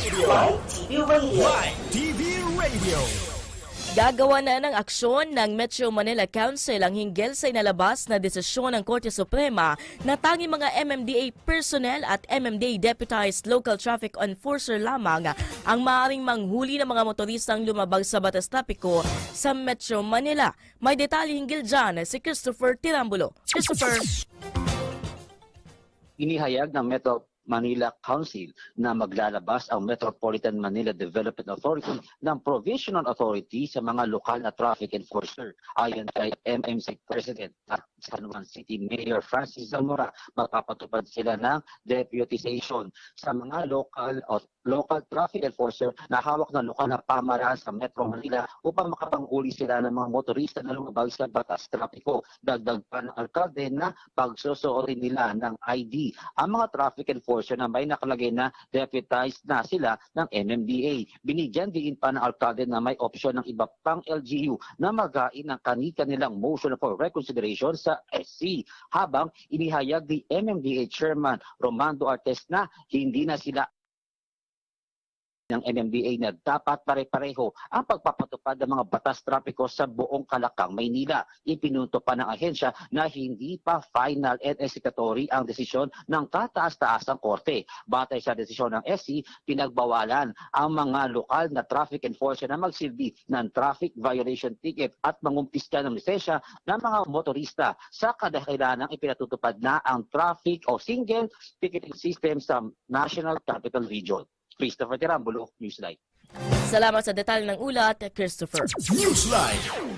Radio. YTV Radio. YTV Radio. Gagawa na ng aksyon ng Metro Manila Council ang hinggil sa inalabas na desisyon ng Korte Suprema na tanging mga MMDA personnel at MMDA deputized local traffic enforcer lamang ang maaaring manghuli ng mga motoristang lumabag sa batas trapiko sa Metro Manila. May detalye hinggil dyan si Christopher Tirambulo. Christopher! inihayag ng Metro Manila Council na maglalabas ang Metropolitan Manila Development Authority ng provisional authority sa mga lokal na traffic enforcer. Ayon kay MMC President at San Juan City Mayor Francis Zamora, magpapatupad sila ng deputization sa mga local o local traffic enforcer na hawak ng lokal na pamaraan sa Metro Manila upang makapanghuli sila ng mga motorista na lumabag sa batas trapiko. Dagdag pa ng alkalde na pagsusuotin nila ng ID ang mga traffic enforcer na may nakalagay na deputized na sila ng MMDA. Binigyan din pa ng alkalde na may opsyon ng iba pang LGU na magain ng kanika nilang motion for reconsideration sa SC. Habang inihayag ni MMDA Chairman Romando Artes na hindi na sila ng MMDA na dapat pare-pareho ang pagpapatupad ng mga batas trapiko sa buong Kalakang, Maynila. Ipinunto pa ng ahensya na hindi pa final and executory ang desisyon ng kataas-taasang korte. Batay sa desisyon ng SC, pinagbawalan ang mga lokal na traffic enforcer na magsilbi ng traffic violation ticket at mangumpiska ng lisensya ng mga motorista sa kadahilanang ipinatutupad na ang traffic o single ticketing system sa National Capital Region. Christopher Tirambulo, Newsline. Salamat sa detalye ng ulat, Christopher. Newsline.